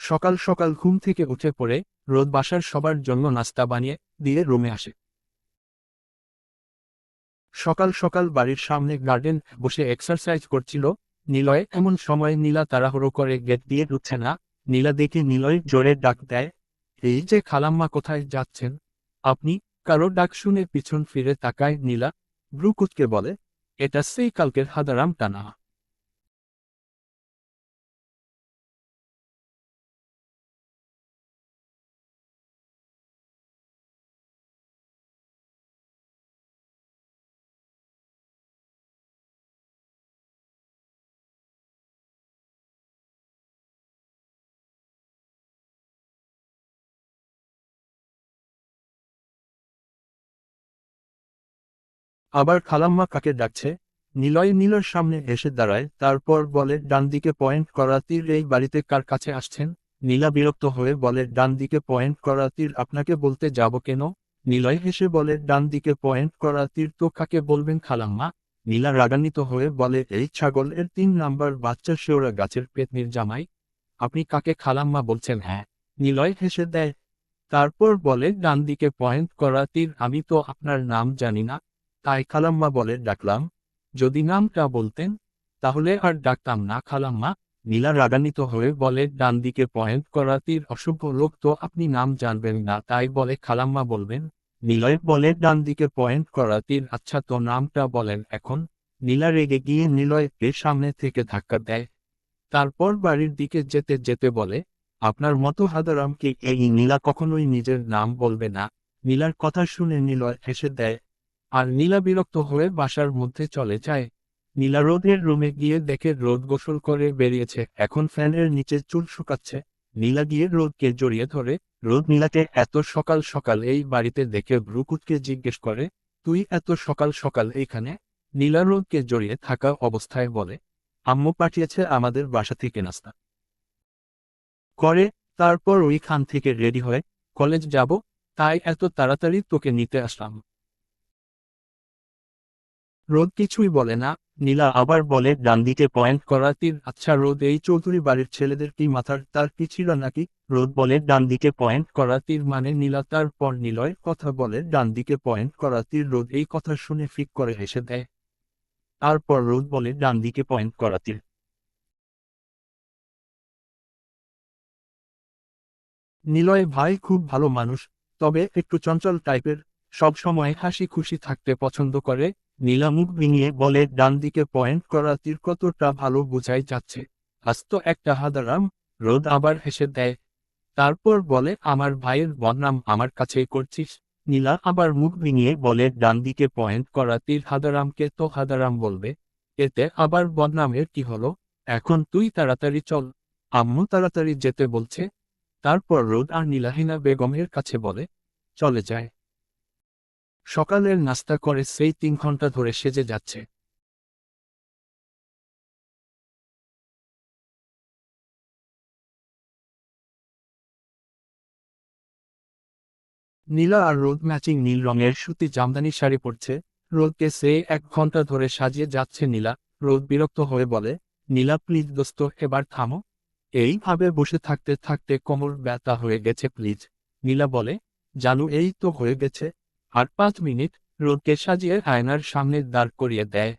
সকাল সকাল ঘুম থেকে উঠে পড়ে রোদ বাসার সবার জন্য নাস্তা বানিয়ে দিয়ে রুমে আসে। সকাল সকাল বাড়ির সামনে গার্ডেন বসে এক্সারসাইজ করছিল। নিলয় এমন সময় নীলা তাড়াহুড়ো করে গেট দিয়ে ঢুকছে না। নীলা দেখে নিলয় জোরে ডাক দেয়, এই যে খালাম্মা কোথায় যাচ্ছেন? আপনি কারও ডাক শুনে পিছন ফিরে তাকায় নীলা। ব্রুকুটকে বলে, এটা সেই কালকের হাদারাম টানা। আবার খালাম্মা কাকে ডাকছে? নিলয় নীলর সামনে এসে দাঁড়ায়, তারপর বলে ডান দিকে পয়েন্ট করা তীর, এই বাড়িতে কার কাছে আসছেন? নীলা বিরক্ত হয়ে বলে ডান দিকে পয়েন্ট করা তীর, আপনাকে বলতে যাব কেন? নিলয় হেসে বলে ডান দিকে পয়েন্ট করা তীর তো কাকে বলবেন খালাম্মা? নীলা রাগান্বিত হয়ে বলে, এই ছাগল এর তিন নাম্বার বাচ্চা শেওড়া গাছের পেতনির জামাই। আপনি কাকে খালাম্মা বলছেন হ্যাঁ? নিলয় হেসে দেয়, তারপর বলে ডান দিকে পয়েন্ট করা তীর, আমি তো আপনার নাম জানি না। তাই খালাম্মা বলে, ডাকলাম। যদি নামটা বলতেন, তাহলে আর ডাকতাম না, খালাম্মা। নীলা রাগান্বিত হয়ে বলে ডান দিকে পয়েন্ট করা তীর অসভ্য লোক তো আপনি নাম জানবেন না। তাই বলে, খালাম্মা বলবেন? নিলয় বলে ডান দিকে পয়েন্ট করা তীর আচ্ছা তো নামটা বলেন এখন। নীলা রেগে গিয়ে নিলয়কে সামনে থেকে ধাক্কা দেয়। তারপর বাড়ির দিকে যেতে যেতে বলে, আপনার মতো হাদারামকে এই নীলা কখনোই নিজের নাম বলবে না। নীলার কথা শুনে নিলয় হেসে দেয় আর নীলা বিরক্ত হয়ে বাসার মধ্যে চলে যায়। নীলা রোদের রুমে গিয়ে দেখে রোদ গোসল করে বেরিয়েছে। এখন ফ্যানের নিচে চুল শুকাচ্ছে। নীলা গিয়ে রোদকে জড়িয়ে ধরে। রোদ নীলাকে এত সকাল সকাল এই বাড়িতে দেখে ব্রুকুটকে জিজ্ঞেস করে, তুই এত সকাল সকাল এইখানে? নীলা রোদকে জড়িয়ে থাকা অবস্থায় বলে, আম্মু পাঠিয়েছে আমাদের বাসা থেকে নাস্তা। করে, তারপর ওইখান থেকে রেডি হয়ে কলেজ যাব। তাই এত তাড়াতাড়ি তোকে নিতে আসলাম। রোদ কিছুই বলে না। নীলা আবার বলে ডান দিকে পয়েন্ট করা তীর আচ্ছা রোদ, এই চৌধুরী বাড়ির ছেলেদের কি মাথার তার কি ছিল নাকি? রোদ বলে ডান দিকে পয়েন্ট করা তীর মানে নীলা তারপর নিলয় কথা বলে ডান দিকে পয়েন্ট করা তীর রোদ এই কথা শুনে ফিক করে হেসে দেয়। তারপর রোদ বলে ডান দিকে পয়েন্ট করা তীর নিলয় ভাই খুব ভালো মানুষ, তবে একটু চঞ্চল টাইপের সব সময় হাসি খুশি থাকতে পছন্দ করে। নীলা মুখ ভিঙিয়ে বলে ডান দিকে পয়েন্ট করা তীর কতটা ভালো বোঝাই যাচ্ছে। আস্ত একটা হাদারাম, রোদ আবার হেসে দেয়। তারপর বলে, আমার ভাইয়ের বদনাম আমার কাছেই করছিস। নীলা আবার মুখ ভিঙিয়ে বলে ডান দিকে পয়েন্ট করা তীর হাদারামকে তো হাদারাম বলবে। এতে আবার বদনামের কি হলো? এখন তুই তাড়াতাড়ি চল। আম্মু তাড়াতাড়ি যেতে বলছে। তারপর রোদ আর নীলাহিনা বেগমের কাছে বলে, চলে যায়। সকালের নাস্তা করে সেই তিন ঘণ্টা ধরে সেজে যাচ্ছে। নীলা আর রোদ ম্যাচিং নীল রঙের সুতি জামদানি শাড়ি পরছে। রোদকে সে এক ঘণ্টা ধরে সাজিয়ে যাচ্ছে নীলা। রোদ বিরক্ত হয়ে বলে, নীলা প্লিজ দোস্ত, এবার থামো। এইভাবে বসে থাকতে থাকতে কোমর ব্যথা হয়ে গেছে প্লিজ নীলা বলে, জানু, এই তো হয়ে গেছে। আর পাঁচ মিনিট রোদকে সাজিয়ে আয়নার সামনে দাঁড় করিয়ে দেয়।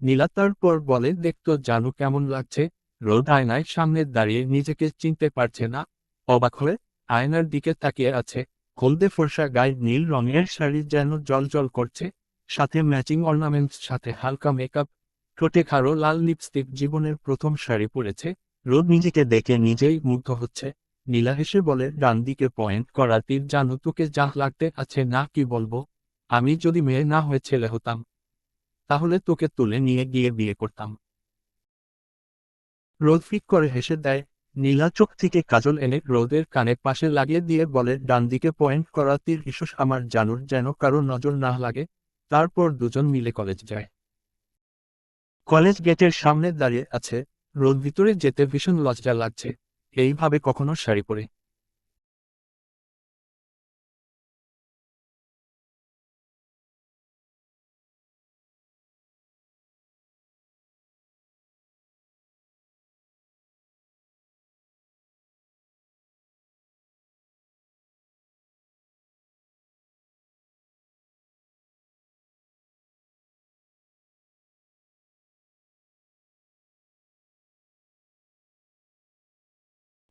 নীলা তারপর বলে দেখতো জানু কেমন লাগছে? রোদ আয়নায় সামনে দাঁড়িয়ে নিজেকে চিনতে পারছে না। অবাক হয়ে আয়নার দিকে তাকিয়ে আছে। হলদে ফর্সা গায়ে নীল রঙের শাড়ি যেন জল করছে। সাথে ম্যাচিং অর্নামেন্টস, সাথে হালকা মেকআপ। ঠোঁটে খারো লাল লিপস্টিক, জীবনের প্রথম শাড়ি পরেছে। রোদ নিজেকে দেখে নিজেই মুগ্ধ হচ্ছে। নীলা হেসে বলে ডান দিকে পয়েন্ট করা তীর জানো, তোকে যা লাগতে আছে না কি বলব? আমি যদি মেয়ে না হয়ে ছেলে হতাম, তাহলে তোকে তুলে নিয়ে গিয়ে বিয়ে করতাম। রোদ ফিক করে হেসে দেয়, নীলা চোখ থেকে কাজল এনে রোদের কানে পাশে লাগিয়ে দিয়ে বলে ডান দিকে পয়েন্ট করা তীর ইসুস আমার জানুর যেন কারও নজর না লাগে। তারপর দুজন মিলে কলেজ যায়। কলেজ গেটের সামনে দাঁড়িয়ে আছে, রোদ ভিতরে যেতে ভীষণ লজ্জা লাগছে। এইভাবে কখনো শাড়ি পরে।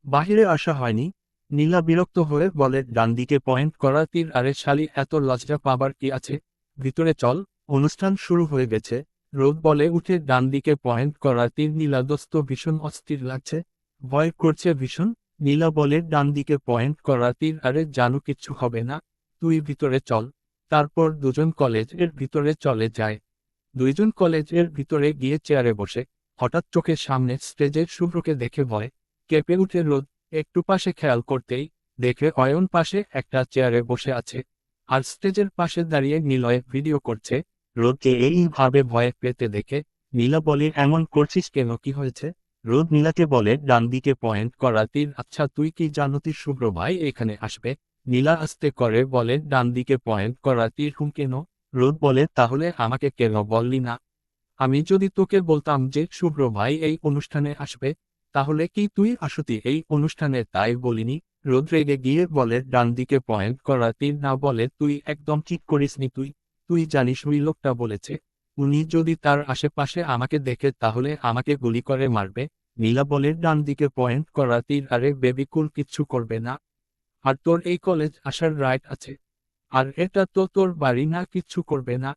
বাহিরে আসা হয়নি। নীলা বিরক্ত হয়ে বলে ডান দিকে পয়েন্ট করা তীর, আরে শালি, এত লজ্জা পাবার কি আছে? ভিতরে চল। অনুষ্ঠান শুরু হয়ে গেছে। রোদ বলে উঠে ডান দিকে পয়েন্ট করা তীর, নীলা দোস্ত, ভীষণ অস্থির লাগছে। ভয় করছে ভীষণ। নীলা বলে ডান দিকে পয়েন্ট করা তীর, আরে জানু, কিচ্ছু হবে না। তুই ভিতরে চল। তারপর দুজন কলেজের ভিতরে চলে যায়। দুইজন কলেজের ভিতরে গিয়ে চেয়ারে বসে। হঠাৎ চোখের সামনে স্টেজের শুভ্রকে দেখে ভয়। কেঁপে উঠে রোদ, একটু পাশে খেয়াল করতেই দেখে অয়ন পাশে একটা চেয়ারে বসে আছে আর স্টেজের পাশে দাঁড়িয়ে নিলয় ভিডিও করছে। রোদকে এইভাবে ভয় পেতে দেখে নীলা বলে, এমন করছিস কেন? কি হয়েছে? রোদ নীলাকে বলে, ডান দিকে পয়েন্ট করা তীর আচ্ছা তুই কি জানতি শুভ্র ভাই এখানে আসবে? নীলা আস্তে করে বলে, ডান দিকে পয়েন্ট করা তীর হুম কেন? রোদ বলে, তাহলে আমাকে কেন বললি না? আমি যদি তোকে বলতাম যে শুভ্র ভাই এই অনুষ্ঠানে আসবে তাহলে কি তুই আসতি এই অনুষ্ঠানে তাই বলিনি? রোদ রেগে গিয়ে বলে ডান দিকে পয়েন্ট করা তীর না বলে তুই একদম ঠিক করিসনি তুই। তুই জানিস ওই লোকটা বলেছে। উনি যদি তার আশেপাশে আমাকে দেখে তাহলে আমাকে গুলি করে মারবে। নীলা বলে ডান দিকে পয়েন্ট করা তীর আরে বেবিকুল কিচ্ছু করবে না। আর তোর এই কলেজ আসার রাইট আছে। আর এটা তো তোর বাড়ি না, কিচ্ছু করবে না।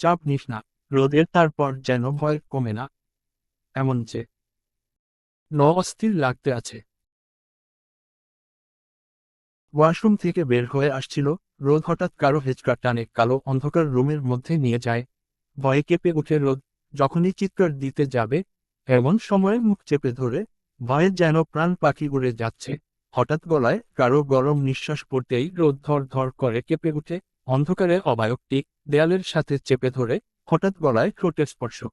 চাপ নিস না। রোদের তারপর যেন ভয় কমে না। এমন যে ন অস্থির লাগতে আছে। ওয়াশরুম থেকে বের হয়ে আসছিল, রোদ হঠাৎ কারও হেঁচকা টানে কালো অন্ধকার রুমের মধ্যে নিয়ে যায়। ভয়ে কেঁপে উঠে রোদ, যখনই চিৎকার দিতে যাবে, এমন সময়ে মুখ চেপে ধরে, ভয়ে যেন প্রাণ পাখি উড়ে যাচ্ছে। হঠাৎ গলায় কারও গরম নিঃশ্বাস পড়তেই রোদ ধর ধর করে কেঁপে উঠে অন্ধকারে অবায়কটি দেয়ালের সাথে চেপে ধরে, হঠাৎ গলায় ঠোঁটের স্পর্শ।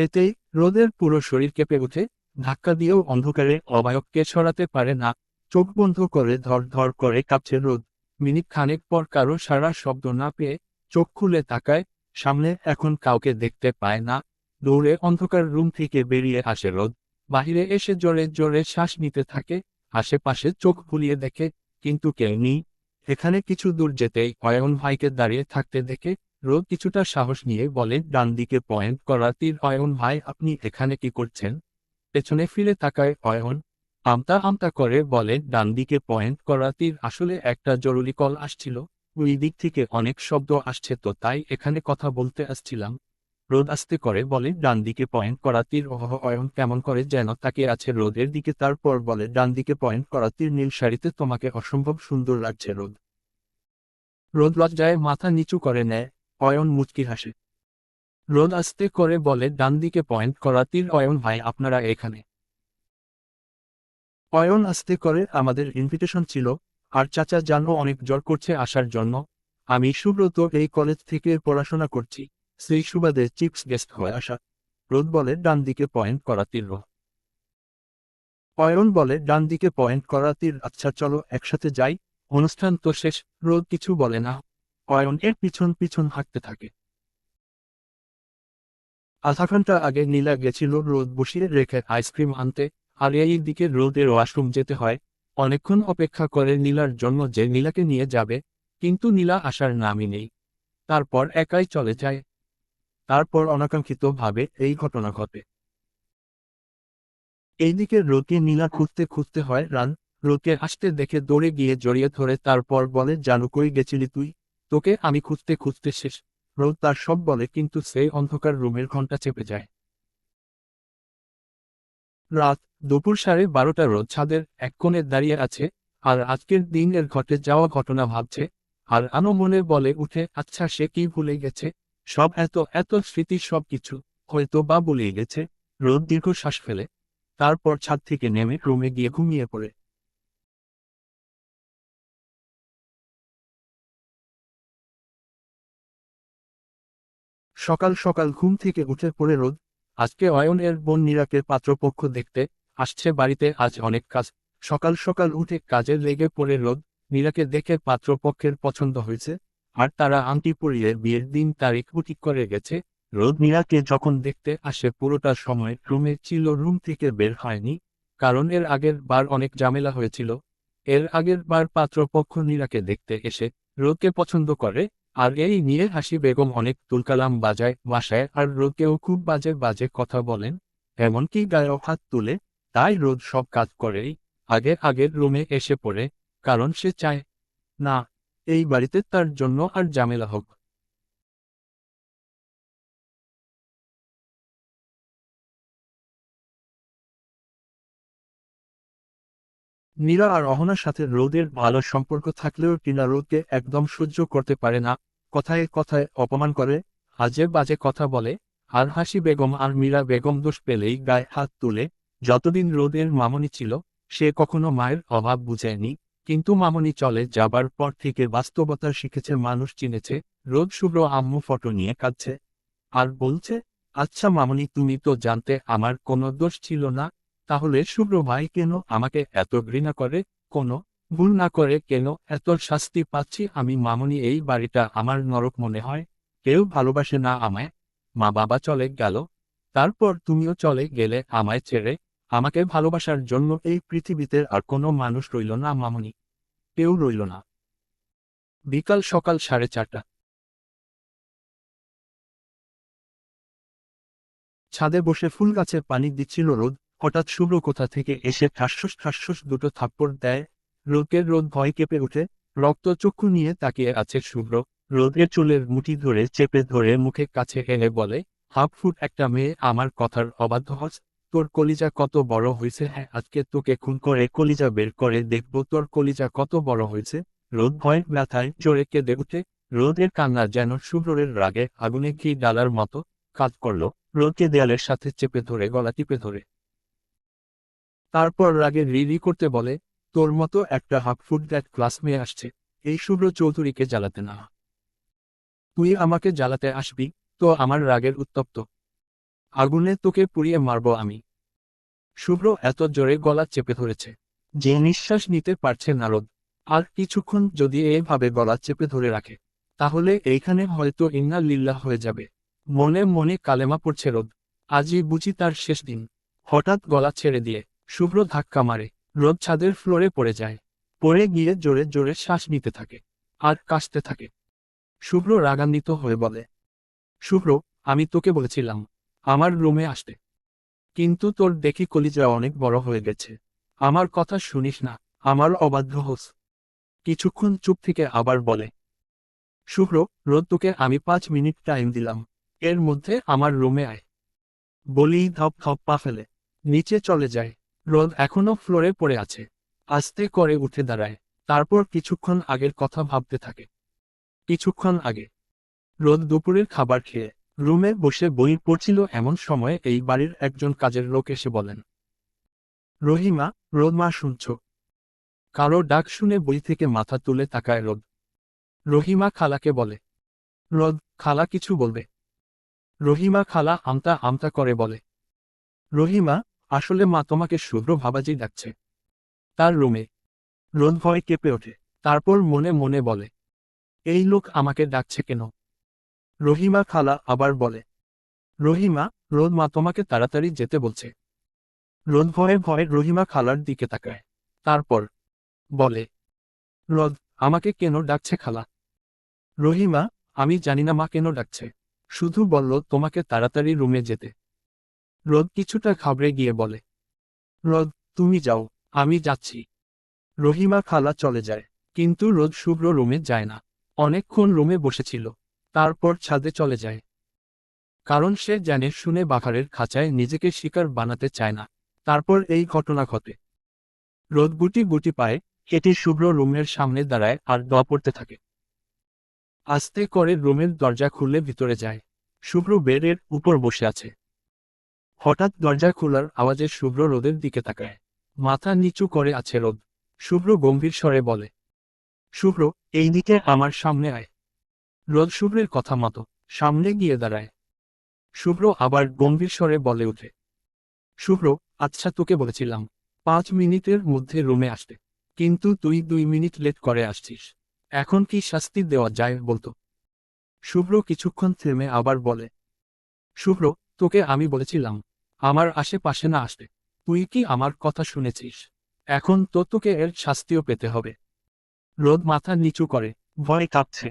পেতেই রোদের পুরো শরীর কেঁপে উঠে, ধাক্কা দিয়েও অন্ধকারে অবায়ককে সরাতে পারে না। চোখ বন্ধ করে ধর ধর করে কাঁপছে রোদ। মিনিট খানেক পর কারও সারা শব্দ না পেয়ে চোখ খুলে তাকায়, সামনে এখন কাউকে দেখতে পায় না। দৌড়ে অন্ধকার রুম থেকে বেরিয়ে আসে রোদ। বাহিরে এসে জোরে জোরে শ্বাস নিতে থাকে, আশেপাশে চোখ ভুলিয়ে দেখে, কিন্তু কেউ নেই। এখানে কিছু দূর যেতেই অয়ন ভাইকে দাঁড়িয়ে থাকতে দেখে রোদ কিছুটা সাহস নিয়ে বলে, ডান দিকে পয়েন্ট করা তীর, অয়ন ভাই, আপনি এখানে কি করছেন? পেছনে ফিরে তাকায় অয়ন। আমতা আমতা করে, বলে, ডান দিকে পয়েন্ট করা তীর, আসলে একটা জরুরি কল আসছিল। ওই দিক থেকে অনেক শব্দ আসছে তো, তাই এখানে কথা বলতে আসছিলাম। রোদ আসতে করে বলে, ডান দিকে পয়েন্ট করা তীর, ওহ অয়ন, কেমন করে যেন তাকে আছে রোদের দিকে। তারপর বলে, ডান দিকে পয়েন্ট করা তীর, নীল শাড়িতে তোমাকে অসম্ভব সুন্দর লাগছে রোদ। রোদ লজ্জায় মাথা নিচু করে নেয়। অয়ন মুচকি হাসে। রোদ আস্তে করে বলে, ডান দিকে পয়েন্ট করা তীর অয়ন ভাই, আপনারা এখানে। অয়ন আস্তে করে, আমাদের ইনভিটেশন ছিল, আর চাচা জানো অনেক জ্বর করছে আসার জন্য। আমি সুব্রত এই কলেজ থেকে পড়াশোনা করছি। সেই সুবাদে চিপস গেস্ট হয়ে আসা। রোদ বলে, ডান দিকে পয়েন্ট করা তীর অয়ন বলে, ডান দিকে পয়েন্ট করা তীর আচ্ছা চলো, একসাথে যাই। অনুষ্ঠান তো শেষ, রোদ কিছু বলে না। অয়ন এর পিছন পিছন হাঁটতে থাকে। আধা ঘণ্টা আগে নীলা গেছিল রোদ বসিয়ে রেখে আইসক্রিম আনতে, আর এই দিকে রোদের ওয়াশরুম যেতে হয়। অনেকক্ষণ অপেক্ষা করে নীলার জন্য যে নীলাকে নিয়ে যাবে, কিন্তু নীলা আসার নামই নেই। তারপর একাই চলে যায়। তারপর অনাকাঙ্ক্ষিতভাবে এই ঘটনা ঘটে। এইদিকে রোদকে নীলা খুঁজতে খুঁজতে হয়, রান। রোদকে আসতে দেখে দৌড়ে গিয়ে জড়িয়ে ধরে, তারপর বলে জানু কই গেছিলি তুই? তোকে আমি খুঁজতে খুঁজতে শেষ। রোদ তার সব বলে, কিন্তু সেই অন্ধকার রুমের ঘণ্টা চেপে যায়। রাত দুপুর সাড়ে বারোটা রোদ ছাদের এক কোণে দাঁড়িয়ে আছে, আর আজকের দিনের ঘটে যাওয়া ঘটনা ভাবছে, আর আনো মনে বলে উঠে আচ্ছা সে কি ভুলে গেছে? সব এত এত স্মৃতি সব কিছু হয়তো বা বলিয়ে গেছে। রোদ দীর্ঘ শ্বাস ফেলে। তারপর ছাদ থেকে নেমে রুমে গিয়ে ঘুমিয়ে পড়ে। সকাল সকাল ঘুম থেকে উঠে পড়ে রোদ। আজকে অয়নের বোন নীরাকে পাত্রপক্ষ দেখতে আসছে বাড়িতে, আজ অনেক কাজ। সকাল সকাল উঠে কাজে লেগে পড়ে রোদ। নীরাকে দেখে পাত্রপক্ষের পছন্দ হয়েছে, আর তারা আংটি পরিয়ে বিয়ের দিন তারিখ ঠিক করে গেছে। রোদ নীরাকে যখন দেখতে আসে, পুরোটা সময় রুমে ছিল, রুম থেকে বের হয়নি, কারণ এর আগের বার অনেক ঝামেলা হয়েছিল। এর আগের বার পাত্রপক্ষ নীরাকে দেখতে এসে রোদকে পছন্দ করে আর এই নিয়ে হাসি বেগম অনেক তুলকালাম বাজায়, বাসায়, আর রোদকেও খুব বাজে বাজে কথা বলেন, এমনকি গায়েও হাত তুলে, তাই রোদ সব কাজ করেই, আগে আগের রুমে এসে পড়ে, কারণ সে চায়, না, এই বাড়িতে তার জন্য আর জামেলা হোক। নীরা আর অহনার সাথে রোদের ভালো সম্পর্ক থাকলেও টিনা রোদকে একদম সহ্য করতে পারে না। কথায় কথায় অপমান করে আজে বাজে কথা বলে, আর হাসি বেগম আর মীরা বেগম দোষ পেলেই গায়ে হাত তুলে, যতদিন রোদের মামনি ছিল, সে কখনো মায়ের অভাব বুঝেনি। কিন্তু মামনি চলে যাবার পর থেকে বাস্তবতা শিখেছে, মানুষ চিনেছে, রোদ শুভ্র আম্মু ফটো নিয়ে কাঁদছে। আর বলছে আচ্ছা মামনি, তুমি তো জানতে, আমার কোনো দোষ ছিল না। তাহলে শুভ্র ভাই কেন আমাকে এত ঘৃণা করে? কোনো ভুল না করে কেন এত শাস্তি পাচ্ছি আমি মামনি এই বাড়িটা আমার নরক মনে হয়। কেউ ভালোবাসে না আমায়। মা বাবা চলে গেল। তারপর তুমিও চলে গেলে আমায় ছেড়ে। আমাকে ভালোবাসার জন্য এই পৃথিবীতে আর কোনো মানুষ রইল না মামনি। কেউ রইল না। বিকাল সকাল সাড়ে চারটা। ছাদে বসে ফুল গাছে পানি দিচ্ছিল রোদ। হঠাৎ শুভ্র কোথা থেকে এসে ঠাসস ঠাসস দুটো থাপ্পড় দেয়। রোদের রোদ ভয় কেঁপে ওঠে। রক্ত চক্ষু নিয়ে তাকিয়ে আছে শুভ্র। রোদের চুলের মুঠি ধরে চেপে ধরে মুখে কাছে এনে বলে হাফ ফুট একটা মেয়ে আমার কথার অবাধ্য হস। তোর কলিজা কত বড় হয়েছে হ্যাঁ আজকে তোকে খুন করে কলিজা বের করে দেখব তোর কলিজা কত বড় হয়েছে। রোদ ভয় ব্যথায় জোরে কেঁদে উঠে। রোদের কান্না যেন শুভ্রের রাগে আগুনে ঘি ডালার মতো কাজ করল। রোদকে দেয়ালের সাথে চেপে ধরে, গলা টিপে ধরে তারপর রাগে রি রি করতে বলে, তোর মতো একটা হাফ ফুট দ্যাট ক্লাস মেয়ে আসছে, এই শুভ্র চৌধুরীকে জ্বালাতে না। তুই আমাকে জ্বালাতে আসবি, তো আমার রাগের উত্তপ্ত। আগুনে তোকে পুড়িয়ে মারব আমি। শুভ্র এত জোরে গলা চেপে ধরেছে। যে নিঃশ্বাস নিতে পারছে নারদ আর কিছুক্ষণ যদি এভাবে গলা চেপে ধরে রাখে, তাহলে এইখানে হয়তো ইন্না লিল্লাহ হয়ে যাবে। মনে মনে কালেমা পড়ছে রোদ। আজই বুঝি তার শেষ দিন। হঠাৎ গলা ছেড়ে দিয়ে শুভ্র ধাক্কা মারে, রোদ ছাদের ফ্লোরে পড়ে যায়। পড়ে গিয়ে জোরে জোরে শ্বাস নিতে থাকে, আর কাশতে থাকে। শুভ্র রাগান্বিত হয়ে বলে, শুভ্র, আমি তোকে বলেছিলাম, আমার রুমে আসতে। কিন্তু তোর দেখি কলিজা অনেক বড় হয়ে গেছে। আমার কথা শুনিস না, আমার অবাধ্য হোস। কিছুক্ষণ চুপ থেকে আবার বলে, শুভ্র, রোদ তোকে আমি পাঁচ মিনিট টাইম দিলাম, এর মধ্যে আমার রুমে আয়। বলি ধপ ধপ পা ফেলে, নিচে চলে যায়। রোদ এখনও ফ্লোরে পড়ে আছে। আস্তে করে উঠে দাঁড়ায়। তারপর কিছুক্ষণ আগের কথা ভাবতে থাকে। কিছুক্ষণ আগে। রোদ দুপুরের খাবার খেয়ে, রুমে বসে বই পড়ছিল এমন সময়ে এই বাড়ির একজন কাজের লোক এসে বলেন, রহিমা, রোদ মা শুনছ? কারও ডাক শুনে বই থেকে মাথা তুলে তাকায় রোদ। রহিমা খালাকে বলে, রোদ, খালা কিছু বলবে? রহিমা খালা আমতা আমতা করে বলে, রহিমা আসলে মা তোমাকে শুভ্র ভাবাজি ডাকছে। তার রুমে। রোদ ভয় কেঁপে ওঠে। তারপর মনে মনে বলে, এই লোক আমাকে ডাকছে কেন? রহিমা খালা আবার বলে, রহিমা, রোদ মা তোমাকে তাড়াতাড়ি যেতে বলছে। রোদ ভয়ে ভয়ে রহিমা খালার দিকে তাকায়। তারপর বলে, রোদ, আমাকে কেন ডাকছে খালা? রহিমা, আমি জানি না মা কেন ডাকছে। শুধু বলল তোমাকে তাড়াতাড়ি রুমে যেতে। রোদ কিছুটা ঘাবড়ে গিয়ে বলে, রোদ, তুমি যাও, আমি যাচ্ছি রহিমা খালা চলে যায়, কিন্তু রোদ শুভ্র রুমে যায় না। অনেকক্ষণ রুমে বসেছিল, তারপর ছাদে চলে যায়। কারণ সে জানে শুনে বাঘারের খাঁচায় নিজেকে শিকার বানাতে চায় না। তারপর এই ঘটনা ঘটে। রোদ গুটি গুটি পায়ে হেঁটে শুভ্র রুমের সামনে দাঁড়ায় আর দোয়া পড়তে থাকে। আস্তে করে রুমের দরজা খুলে ভিতরে যায়। শুভ্র বেডের উপর বসে আছে। হঠাৎ দরজা খোলার আওয়াজে শুভ্র রোদের দিকে তাকায়। মাথা নিচু করে আছে রোদ। শুভ্র গম্ভীর স্বরে বলে, শুভ্র, এই দিকে আমার সামনে আয়। রোদ শুভ্রের কথা মতো সামনে গিয়ে দাঁড়ায়। শুভ্র আবার গম্ভীর স্বরে বলে ওঠে, শুভ্র আচ্ছা তোকে বলেছিলাম, পাঁচ মিনিটের মধ্যে রুমে আসতে। কিন্তু তুই দুই মিনিট লেট করে আসছিস। এখন কি শাস্তি দেওয়া যায় বলতো? শুভ্র কিছুক্ষণ থেমে আবার বলে, শুভ্র, তোকে আমি বলেছিলাম আমার আশেপাশে না আসতে। তুই কি আমার কথা শুনেছিস? এখন তো তোকে এর শাস্তিও পেতে হবে। রোদ মাথা নিচু করে, ভয় কাঁপছে।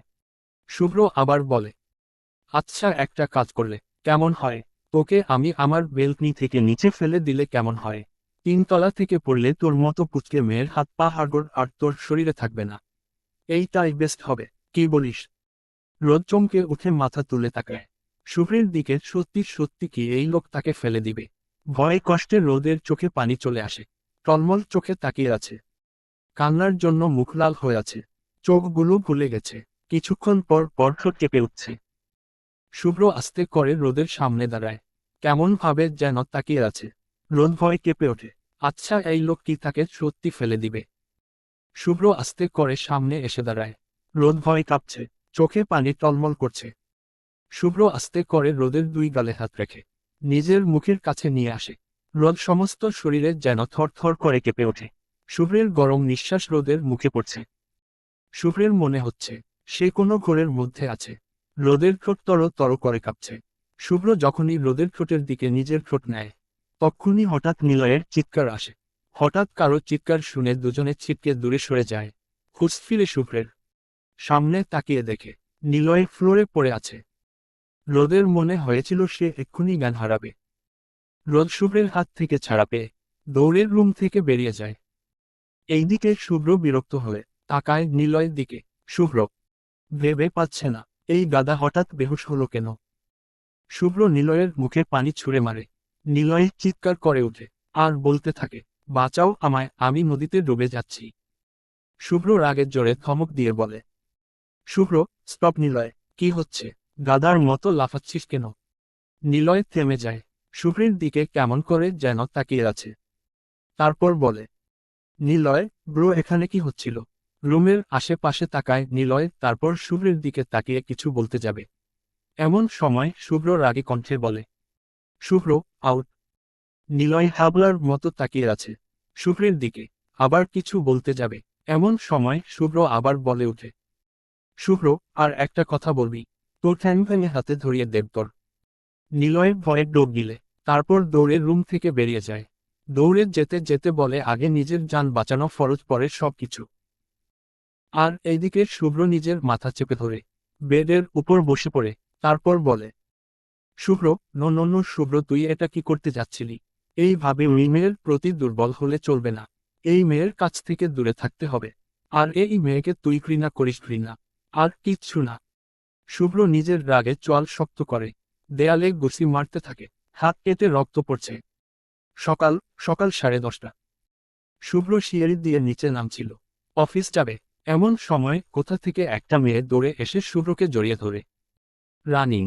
শুভ্র আবার বলে আচ্ছা একটা কাজ করলে কেমন হয়? তোকে আমি আমার বেলকনি থেকে নিচে ফেলে দিলে কেমন হয়? তিনতলা থেকে পড়লে তোর মতো পুচকে মেয়ের হাত পা হাড়গোড় আর তোর শরীরে থাকবে না। এইটাই বেস্ট হবে, কি বলিস? রোদ চমকে উঠে মাথা তুলে তাকায়। শুভ্রের দিকে সত্যি সত্যি কি এই লোক তাকে ফেলে দিবে? ভয়ে কষ্টে রোদের চোখে পানি চলে আসে, টলমল চোখে তাকিয়ে আছে। কান্নার জন্য মুখ লাল হয়ে আছে, চোখগুলো ভুলে গেছে, কিছুক্ষণ পর পর কেঁপে উঠছে। শুভ্র আস্তে করে রোদের সামনে দাঁড়ায়, কেমন ভাবে যেন তাকিয়ে আছে। রোদ ভয় কেঁপে ওঠে আচ্ছা এই লোক কি তাকে সত্যি ফেলে দিবে? শুভ্র আস্তে করে সামনে এসে দাঁড়ায়, রোদ ভয় কাঁপছে, চোখে পানি টলমল করছে। শুভ্র আস্তে করে রোদের দুই গালে হাত রেখে, নিজের মুখের কাছে নিয়ে আসে। রোদ সমস্ত শরীরে যেন থরথর করে কেঁপে ওঠে। শুভ্রের গরম নিঃশ্বাস রোদের মুখে পড়ছে। শুভ্রের মনে হচ্ছে, সে কোনো ঘোরের মধ্যে আছে। রোদের ঠোঁট তর তর করে কাঁপছে। শুভ্র যখনই রোদের ঠোঁটের দিকে নিজের ঠোঁট নেয়, তখনই হঠাৎ নিলয়ের চিৎকার আসে। হঠাৎ কারও চিৎকার শুনে দুজনে ছিটকে দূরে সরে যায়। খুঁজ ফিরে শুভ্রের। সামনে তাকিয়ে দেখে, নিলয় ফ্লোরে পড়ে আছে। রোদের মনে হয়েছিল সে এক্ষুনি জ্ঞান হারাবে। রোদ শুভ্রের হাত থেকে ছাড়া পেয়ে দৌড়ের রুম থেকে বেরিয়ে যায়। এইদিকে শুভ্র বিরক্ত হয়ে তাকায় নিলয়ের দিকে। শুভ্র, ভেবে পাচ্ছে না, এই গাদা হঠাৎ বেহুশ হলো কেন? শুভ্র নিলয়ের মুখে পানি ছুঁড়ে মারে। নিলয় চিৎকার করে ওঠে, আর বলতে থাকে, বাঁচাও আমায়, আমি নদীতে ডুবে যাচ্ছি। শুভ্র রাগের জোরে থমক দিয়ে বলে, শুভ্র, স্টপ নিলয়, কি হচ্ছে? গাদার মতো লাফাচ্ছিস কেন? নিলয় থেমে যায়। শুভ্রের দিকে কেমন করে যেন তাকিয়ে আছে। তারপর বলে, নিলয়, ব্রো, এখানে কি হচ্ছিল? রুমের আশেপাশে তাকায় নিলয়, তারপর শুভ্রের দিকে তাকিয়ে কিছু বলতে যাবে। এমন সময় শুভ্র রাগে কণ্ঠে বলে শুভ্র আউট নিলয় হাবলার মতো তাকিয়ে আছে। শুভ্রের দিকে আবার কিছু বলতে যাবে। এমন সময় শুভ্র আবার বলে ওঠে শুভ্র আর একটা কথা বলবি। তোর ঠ্যাং ভেঙে হাতে ধরিয়ে দেব তোর। নিলয় ভয়ে ডোব গিলে তারপর দৌড়ে রুম থেকে বেরিয়ে যায়। দৌড়ে যেতে যেতে বলে আগে নিজের যান বাঁচানো ফরজ পরে সব কিছু আর এইদিকে শুভ্র নিজের মাথা চেপে ধরে বেডের উপর বসে পড়ে। তারপর বলে শুভ্র ন ন ন, শুভ্র তুই এটা কি করতে যাচ্ছিলি? এইভাবে ওই মেয়ের প্রতি দুর্বল হলে চলবে না। এই মেয়ের কাছ থেকে দূরে থাকতে হবে। আর এই মেয়েকে তুই ঘৃণা করিস ঘৃণা। আর কিচ্ছু না। শুভ্র নিজের রাগে চোয়াল শক্ত করে, দেয়ালে গুছি মারতে থাকে, হাত কেটে রক্ত পড়ছে। সকাল সকাল সাড়ে দশটা। শুভ্র শিয়ারি দিয়ে নিচে নামছিল। অফিস যাবে, এমন সময় কোথা থেকে একটা মেয়ে দৌড়ে এসে শুভ্রকে জড়িয়ে ধরে। রানিং।